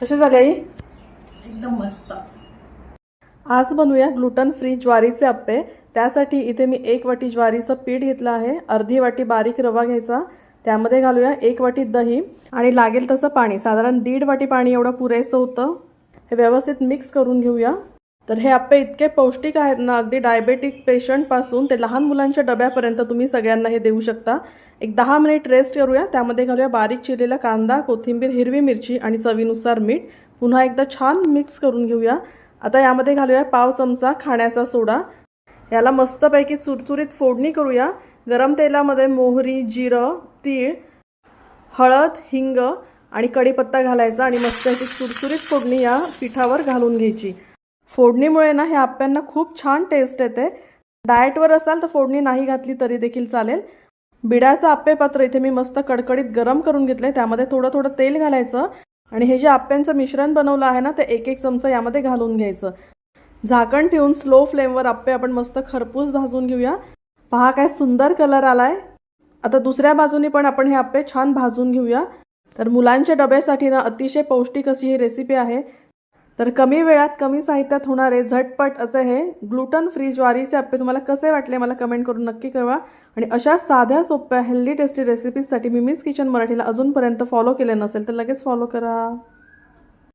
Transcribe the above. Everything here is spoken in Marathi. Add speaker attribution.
Speaker 1: कसे झाले आई?
Speaker 2: एकदम मस्त.
Speaker 1: आज बनवूया ग्लुटन फ्री ज्वारीचे अप्पे त्यासाठी इथे मी एक वाटी ज्वारीचं पीठ घेतलं आहे. अर्धी वाटी बारीक रवा घ्यायचा. त्यामध्ये घालूया एक वाटी दही आणि लागेल तसं पाणी. साधारण दीड वाटी पाणी एवढं पुरेसं होतं. हे व्यवस्थित मिक्स करून घेऊया. तर हे आप्पे इतके पौष्टिक आहेत ना अगदी डायबेटिक पेशंटपासून ते लहान मुलांच्या डब्यापर्यंत तुम्ही सगळ्यांना हे देऊ शकता. एक दहा मिनिट रेस्ट करूया त्यामध्ये घालूया बारीक चिरलेला कांदा कोथिंबीर हिरवी मिरची आणि चवीनुसार मीठ. पुन्हा एकदा छान मिक्स करून घेऊया. आता यामध्ये घालूया पाव चमचा खाण्याचा सोडा. याला मस्तपैकी चुरचुरीत फोडणी करूया. गरम तेलामध्ये मोहरी जिरं तीळ हळद हिंग आणि कढीपत्ता घालायचा आणि मस्त याची चुरचुरीत फोडणी या पिठावर घालून घ्यायची. फोडणीमुळे ना ह्या आप्यांना खूप छान टेस्ट येते. डाएटवर असाल तर फोडणी नाही घातली तरी देखील चालेल. बिडाचं आप्पे पात्र इथे मी मस्त कडकडीत गरम करून घेतलंय. त्यामध्ये थोडं थोडं तेल घालायचं आणि हे जे आप्यांचं मिश्रण बनवलं आहे ना ते एक एक चमचा यामध्ये घालून घ्यायचं. झाकण ठेवून स्लो फ्लेमवर आप्पे आपण मस्त खरपूस भाजून घेऊया. पहा काय सुंदर कलर आलाय. आता दुसऱ्या बाजूनी पण आपण हे आप्पे छान भाजून घेऊया. तर मुलांच्या डब्यासाठी ना अतिशय पौष्टिक अशी ही रेसिपी आहे. तर कमी वेळात कमी साहित्यात होणारे झटपट असे हे ग्लुटन फ्री ज्वारीचे अप्पे तुम्हाला कसे वाटले मला कमेंट करून नक्की कळवा. आणि अशा साध्या सोप्या हेल्दी टेस्टी रेसिपीजसाठी मिमीज किचन मराठीला अजूनपर्यंत फॉलो केले नसेल तर लगेच फॉलो करा.